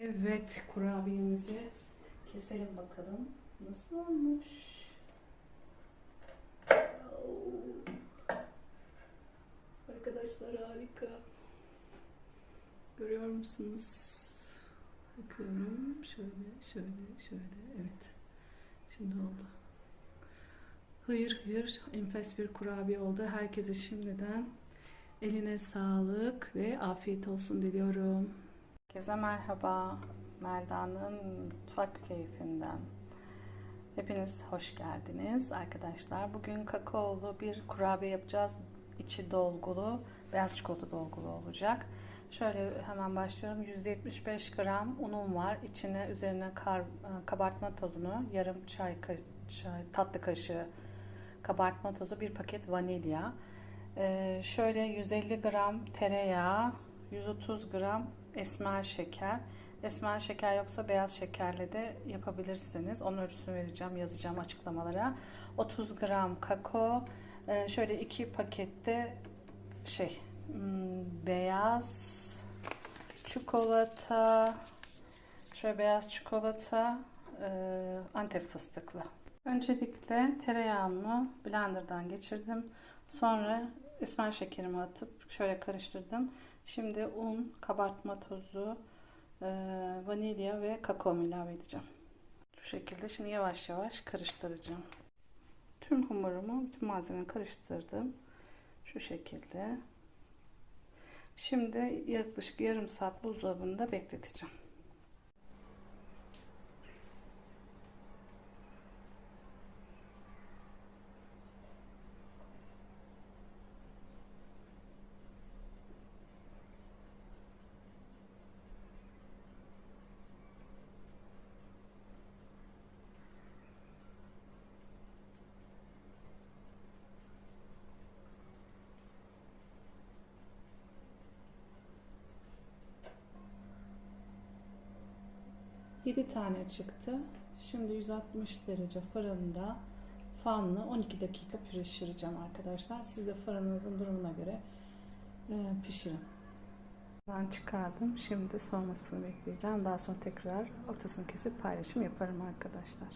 Evet, kurabiyemizi keselim bakalım. Nasıl olmuş? Arkadaşlar harika. Görüyor musunuz? Bakıyorum. Şöyle, şöyle, şöyle. Evet. Şimdi oldu. Hayır, hayır. Enfes bir kurabiye oldu. Herkese şimdiden eline sağlık ve afiyet olsun diliyorum. Herkese merhaba. Melda'nın mutfak keyfinden. Hepiniz hoş geldiniz arkadaşlar. Bugün kakaolu bir kurabiye yapacağız. İçi dolgulu, beyaz çikolata dolgulu olacak. Şöyle hemen başlıyorum. 175 gram unum var. İçine üzerine kar, kabartma tozunu, yarım çay, çay tatlı kaşığı kabartma tozu, bir paket vanilya. Ee, şöyle 150 gram tereyağı, 130 gram esmer şeker. Esmer şeker yoksa beyaz şekerle de yapabilirsiniz. Onun ölçüsünü vereceğim, yazacağım açıklamalara. 30 gram kakao, ee, şöyle iki pakette şey hmm, beyaz çikolata, şöyle beyaz çikolata, e, antep fıstıklı. Öncelikle tereyağımı blenderdan geçirdim. Sonra esmer şekerimi atıp şöyle karıştırdım. Şimdi un, kabartma tozu, e, vanilya ve kakao ilave edeceğim. Şu şekilde şimdi yavaş yavaş karıştıracağım. Tüm humurumu, bütün malzemeyi karıştırdım. Şu şekilde. Şimdi yaklaşık yarım saat buzdolabında bekleteceğim. Yedi tane çıktı. Şimdi 160 derece fırında fanlı 12 dakika pişireceğim arkadaşlar. Siz de fırınınızın durumuna göre e, pişirin. Ben çıkardım. Şimdi soğumasını bekleyeceğim. Daha sonra tekrar ortasını kesip paylaşım yaparım arkadaşlar.